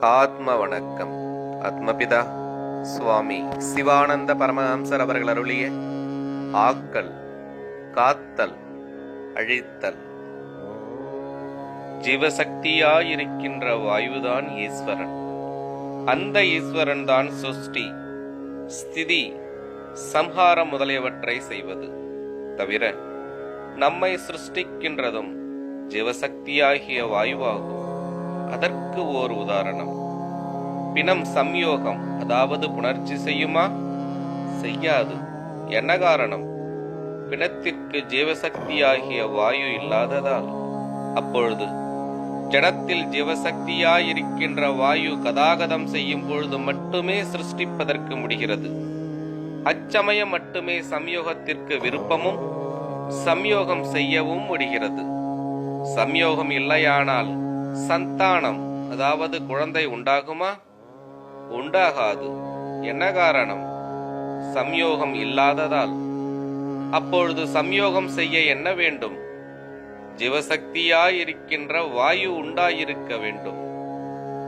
ஆத்ம வணக்கம் ஆத்மபிதா சுவாமி சிவானந்த பரமஹம்சர் அவர்கள் அருளிய ஆக்கல் காத்தல் அழித்தல். ஜீவசக்தியாயிருக்கின்ற வாயுதான் ஈஸ்வரன். அந்த ஈஸ்வரன் தான் சுஷ்டி ஸ்திதி சம்ஹாரம் முதலியவற்றை செய்வது. தவிர நம்மை சிருஷ்டிக்கின்றதும் ஜீவசக்தியாகிய வாயுவாகும். அதற்கு ஓர் உதாரணம். பிணம் சம்யோகம் அதாவது புணர்ச்சி செய்யுமா? செய்யாது. என்ன காரணம்? பிணத்திற்கு ஜீவசக்தியாகிய வாயு இல்லாததால். அப்பொழுது ஜடத்தில் ஜீவசக்தியாயிருக்கின்ற வாயு கதாகதம் செய்யும் பொழுது மட்டுமே சிருஷ்டிப்பதற்கு முடிகிறது. அச்சமயம் மட்டுமே சம்யோகத்திற்கு விருப்பமும் சம்யோகம் செய்யவும் முடிகிறது. சம்யோகம் இல்லையானால் சந்தானம் அதாவது குழந்தை உண்டாகுமா? உண்டாகாது. என்ன காரணம்? சம்யோகம் இல்லாததால். அப்பொழுது சம்யோகம் செய்ய என்ன வேண்டும்? ஜீவசக்தியாயிருக்கின்ற வாயு உண்டாயிருக்க வேண்டும்.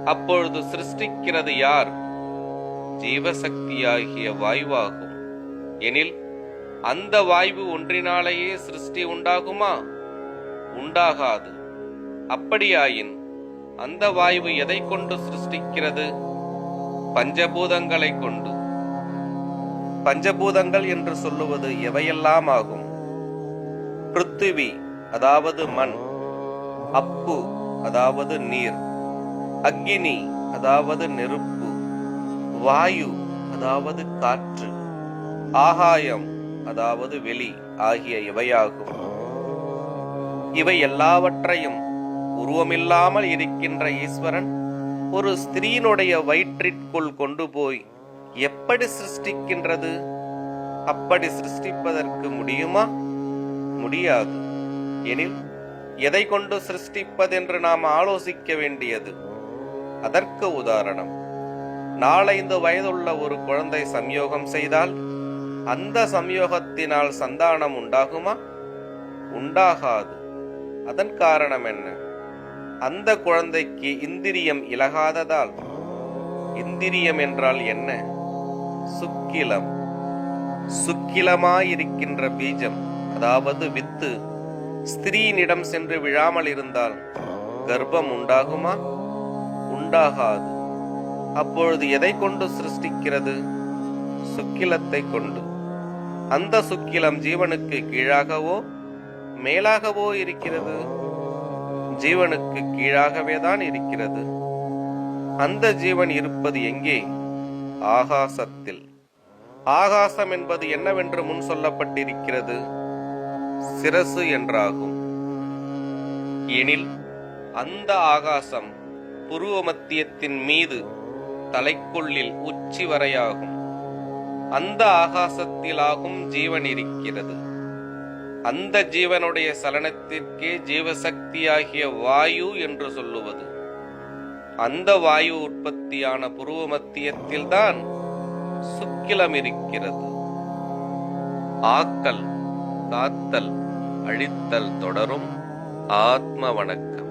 அப்பொழுது சிருஷ்டிக்கிறது யார்? ஜீவசக்தியாகிய வாயுவாகும். எனில் அந்த வாயு ஒன்றினாலேயே சிருஷ்டி உண்டாகுமா? உண்டாகாது. அப்படியாயின் அந்த வாயு எதை கொண்டு சிருஷ்டிக்கிறது? பஞ்சபூதங்களை கொண்டு. பஞ்சபூதங்கள் என்று சொல்லுவது எவையெல்லாம் ஆகும் பிருத்திவி அதாவது மண். அப்பு அதாவது நீர். அக்கினி அதாவது நெருப்பு. வாயு அதாவது காற்று. ஆகாயம் அதாவது வெளி ஆகிய இவையாகும். இவை எல்லாவற்றையும் உருவமில்லாமல் இருக்கின்ற ஈஸ்வரன் ஒரு ஸ்திரீனுடைய வயிற்றிற்குள் கொண்டு போய் எப்படி சிருஷ்டிக்கின்றது? அப்படி சிருஷ்டிப்பதற்கு முடியுமா? முடியாது. எனில் எதை கொண்டு சிருஷ்டிப்பதென்று நாம் ஆலோசிக்க வேண்டியது? அதற்கு உதாரணம். நாலைந்து வயதுள்ள ஒரு குழந்தை சம்யோகம் செய்தால் அந்த சம்யோகத்தினால் சந்தானம் உண்டாகுமா? உண்டாகாது. அதன் காரணம் என்ன? அந்த குழந்தைக்கு இந்திரியம் இலகாததால். இந்திரியம் என்றால் என்ன? சுக்கிலம். சுக்கிலமாயிருக்கின்ற பீஜம் அதாவது வித்து ஸ்திரீனிடம் சென்று விழாமல் இருந்தால் கர்ப்பம் உண்டாகுமா? உண்டாகாது. அப்பொழுது எதை கொண்டு சிருஷ்டிக்கிறது? சுக்கிலத்தை கொண்டு. அந்த சுக்கிலம் ஜீவனுக்கு கீழாகவோ மேலாகவோ இருக்கிறது? ஜீவனுக்கு கீழாகவே தான் இருக்கிறது. அந்த ஜீவன் இருப்பது எங்கே? ஆகாசத்தில். ஆகாசம் என்பது என்னவென்று முன் சொல்லப்பட்டிருக்கிறது. சிரசு என்றாகும். எனில் அந்த ஆகாசம் புருவ மத்தியத்தின் மீது தலைக்குள்ளில் உச்சி வரையாகும். அந்த ஆகாசத்திலாகும் ஜீவன் இருக்கிறது. அந்த ஜீவனுடைய சலனத்திற்கே ஜீவசக்தியாகிய வாயு என்று சொல்லுவது. அந்த வாயு உற்பத்தியான புருவ மத்தியத்தில்தான் சுக்கிலம் இருக்கிறது. ஆக்கல் காத்தல் அழித்தல் தொடரும் ஆத்ம வணக்கம்.